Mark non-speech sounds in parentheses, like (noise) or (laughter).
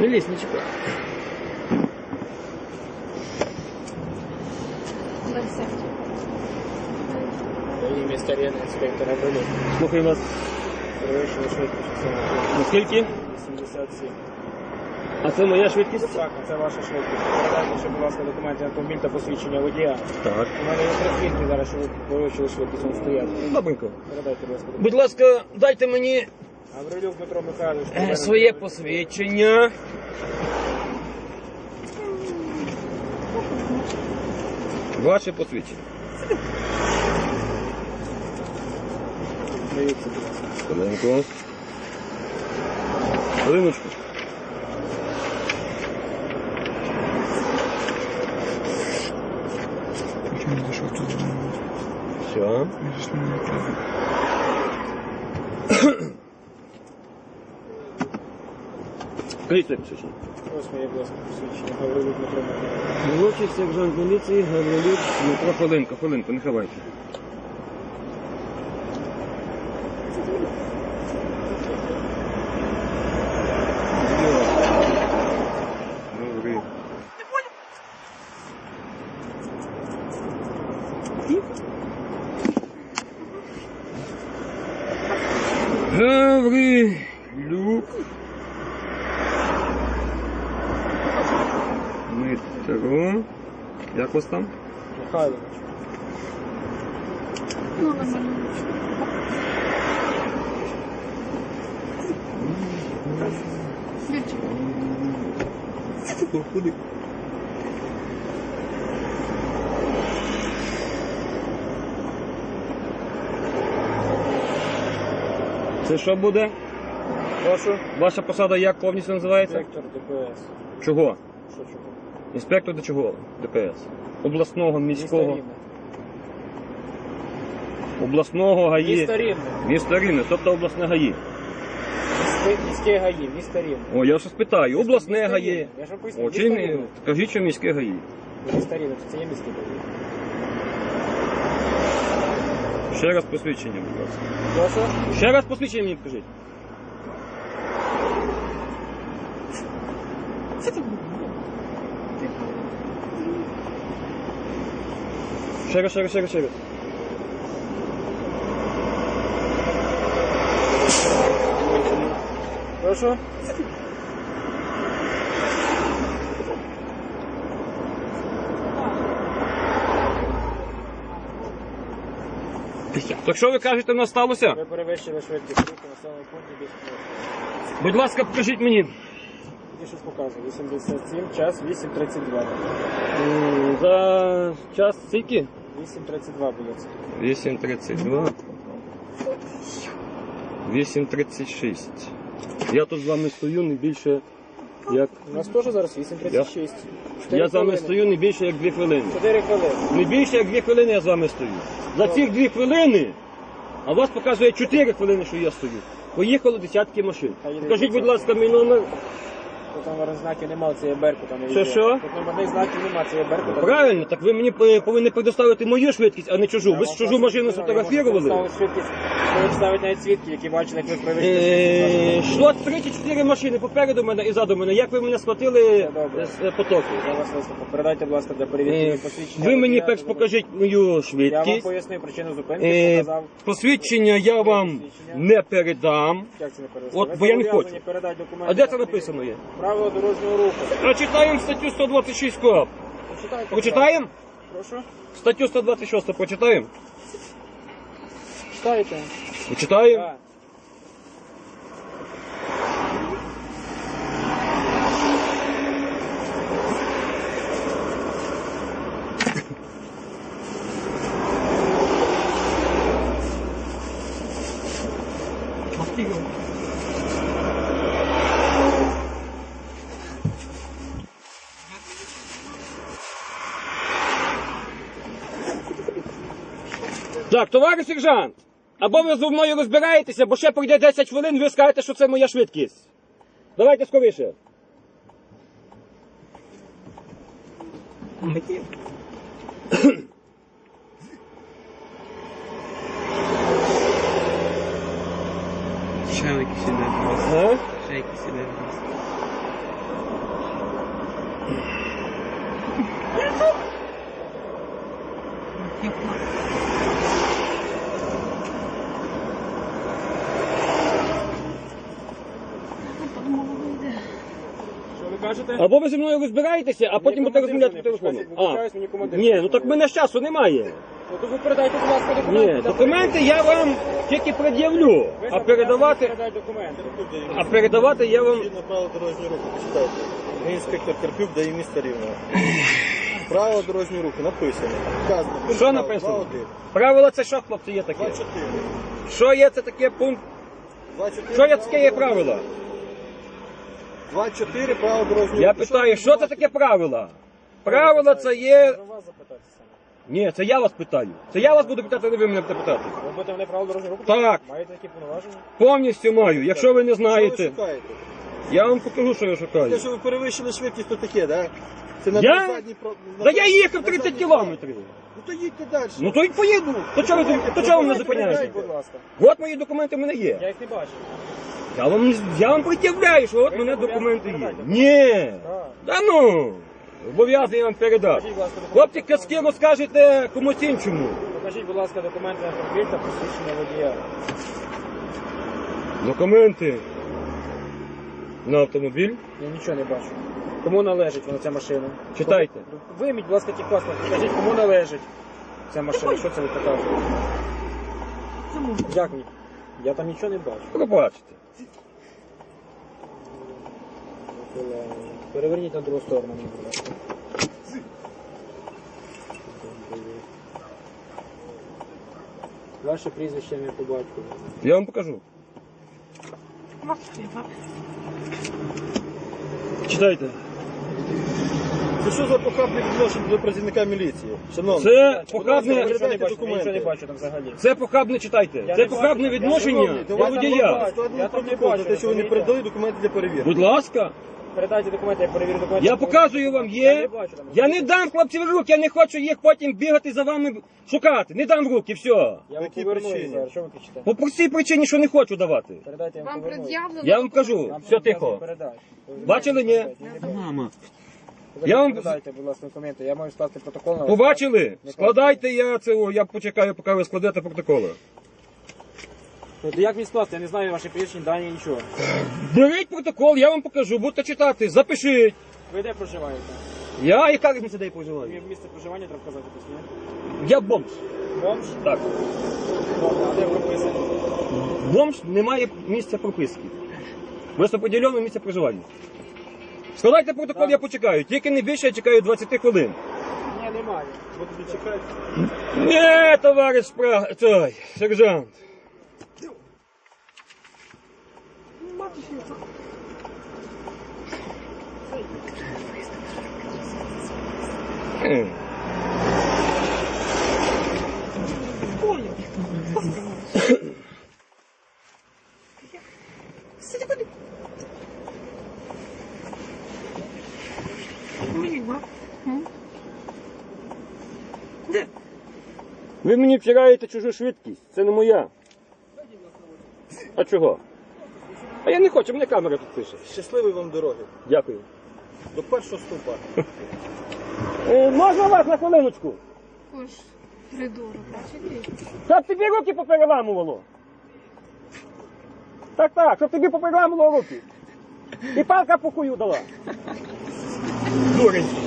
Не лізь, не чіпай. Ім'я старінного інспектора Белюк. Слухаю вас. Перевищили швидкість. Наскільки? 87. А це моя швидкість? Так, це ваша швидкість. Передайте, ще, будь ласка, документи на автомобіль та посвідчення водія. Так. У мене є три свідки зараз, що ви перевищили швидкість, він стоять. Добренько. Передайте, будь ласка. Будь ласка, дайте мені Гаврилюк Дмитро Михайлович. е, своє посвідчення. Ваше посвідчення. Дивіться, будь ласка. Хвилинку. Хвилиночку. Чому не зайшов тут? Все. Я ж не треба. (clears throat) (clears throat) Скажіть своє посвідчення. Ось моє, будь посвідчення. Гаврилюк Дмитро Михайлович. Молодший сержант міліції Гаврилюк Дмитро. Хвилинку, хвилинку, не ховайте. Гаврилюк Дмитро. Як вас там? Михайлович. Це що буде? Прошу. Ваша посада як повністю називається? Інспектор ДПС. Чого? Що чого? Інспектор до чого? ДПС. Обласного, міського. Обласного ГАІ. Місто Рівне. Місто Рівне, тобто обласне ГАІ. Міське ГАІ, місто Рівне. О, я щось питаю. Обласне Місто ГАІ. Рівне. Я ж вам поясню, О, місто чи не... Рівне. Скажіть, що міське ГАІ. Місто Рівне, це є міське ГАІ. Ще раз посвідчення, будь ласка. Прошу. Ще раз посвідчення мені покажіть. Раз, ще раз, ще раз. Прошу. Так що ви кажете, в нас сталося? Ви перевищили швидкість руху на самому пункті більше. Будь ласка, покажіть мені. Тільки щось показує. 87, час 8.32. М, За час скільки? 8.32 буде це. 8.32. 8.36. Я тут з вами стою не більше як. У нас теж зараз 8.36. Я з вами стою не більше як 2 хвилини. 4 хвилини. Не більше як 2 хвилини я з вами стою. За ці 2 хвилини, а вас показує 4 хвилини, що я стою. Поїхало десятки машин. Покажіть, будь ласка, мій номер. Номерних знаків немає, це є Беркут. не Що, що? Тут номерних знаків немає, це є Беркут. Правильно, так ви мені е, повинні предоставити мою швидкість, а не чужу. Ви ж чужу машину сфотографували. швидкість. Ставити навіть свідки, які бачили, як ви перевищили Е, швидкість. Йшло 34 машини попереду мене і ззаду мене. Як ви мене схватили добре. з е, потоку? Я вас вислухав. Передайте, будь ласка, для перевірки Е, посвідчення. Ви мені перш покажіть мою Я вам швидкість. пояснив причину зупинки, Е, показав. Посвідчення я вам не передам. Як це не передати? От, бо я не хочу. передати документи А де це написано є? Правила дорожнього руху. Прочитаємо статтю 126 КОАП. Прочитайте. Прочитаємо? Прошу. Статтю 126 почитаємо? Читайте. Почитаємо? Так. Так, товариш сержант, або ви зі мною розбираєтеся, бо ще пройде 10 хвилин, ви скажете, що це моя швидкість. Давайте скоріше. Ще якісь іде. Ще якісь іде. Що ви кажете? Або ви зі мною розбираєтеся, а потім будете розмовляти по телефону. А. мені командир Ні, ну так в мене ж часу немає. Ну, то ви передайте, будь ласка, документи. Ні, документи я вам тільки пред'явлю, Ви а передавати, документи. а передавати я вам. Згідно правил дорожнього руху, почитайте. Інспектор Карпюк дає місто Рівного. Правила дорожнього руху написано. Вказано. Пункт Що правил написано? 2.1. Правила це що, хлопці, є таке? 24. Що є це таке пункт? 24 Що є таке є правила? 24 правила дорожнього Я питаю, що це таке правила? Правила це є. Ні, це я вас питаю. Це я вас буду питати, а не ви мене будете питати. Ви будете мене право дорожнього руху? Так. Маєте такі повноваження? Повністю маю. Якщо ви не знаєте, шукаєте? я вам покажу, що я Те, шукаю. що ви перевищили швидкість, то таке, да? Це на Я? задній про- на Та я їхав 30 кілометрів. Ну то їдьте далі. Ну то й поїду. То чого ви, то чого ви мене зупиняєте? От мої документи в мене є. Я їх не бачу. Я вам, я вам пред'являю, що от мене документи є. Ні. Да ну. Зобов'язаний вам передати. Покажіть, будь ласка, документи. Хлопці казки розкажете комусь іншому. Покажіть, будь ласка, документи на автомобіль та посвідчення водія. Документи на автомобіль. Я нічого не бачу. Кому належить вона ця машина? Читайте. Вийміть, будь ласка, ті паспорт, покажіть, кому належить ця машина. Що це ви показуєте? Як ні? Я там нічого не бачу. Пробачте. Переверніть на другу сторону, мені, будь ласка. Ваше прізвище ім'я по батькові. Я вам покажу. Читайте. Це що за похабне відношення до працівника міліції? Шановний. Це я похабне, нічого не бачу, я нічого не бачу там взагалі. це похабне читайте. Я Це не похабне бачу. Я відношення до водія. складний Я там не бачу, те, що ви не розумієте? передали документи для перевірки. Будь ласка, Передайте документи, я перевірю документи. я показую вам, Я не є. бачу там. Я не дам хлопців рук, я не хочу їх потім бігати за вами шукати. Не дам руки, все. Я вам поверну зараз, що ви кричите? По простій причині, що не хочу давати. Передайте, я вам Вам поверну. пред'явлено. Я вам кажу, Вам все тихо. передайте. Бачили, ні? Мама. Я вам- Передайте, будь ласка, документи. Я маю скласти протокол. на вас. Побачили? Не Складайте я це, я почекаю, поки ви складете протоколи. Ну, то як мені скласти? Я не знаю ваші прізвищні дані, нічого. Беріть протокол, я вам покажу, будете читати, запишіть. Ви де проживаєте? Я яка різниця де я проживаю? Мені місце проживання треба вказати письмо. Я бомж. Бомж? Так. Добре, а де прописані? Бомж не має місця прописки. Просто поділене місце проживання. Складайте протокол, я почекаю. Тільки не більше я чекаю 20 хвилин. Ні, немає. Ви тоді чекайте. Ні, товариш спра... Той, сержант. М. Ви мені втираєте чужу швидкість, це не моя. А чого? А я не хочу, мене камера тут пише. Щасливої вам дороги. Дякую. До першого стовпа. Е, можна вас на хвилиночку? Ось придурок? Щоб тобі руки попереламувало. Так, так, щоб тобі попереламувало руки. І палка по хую дала. Дурень.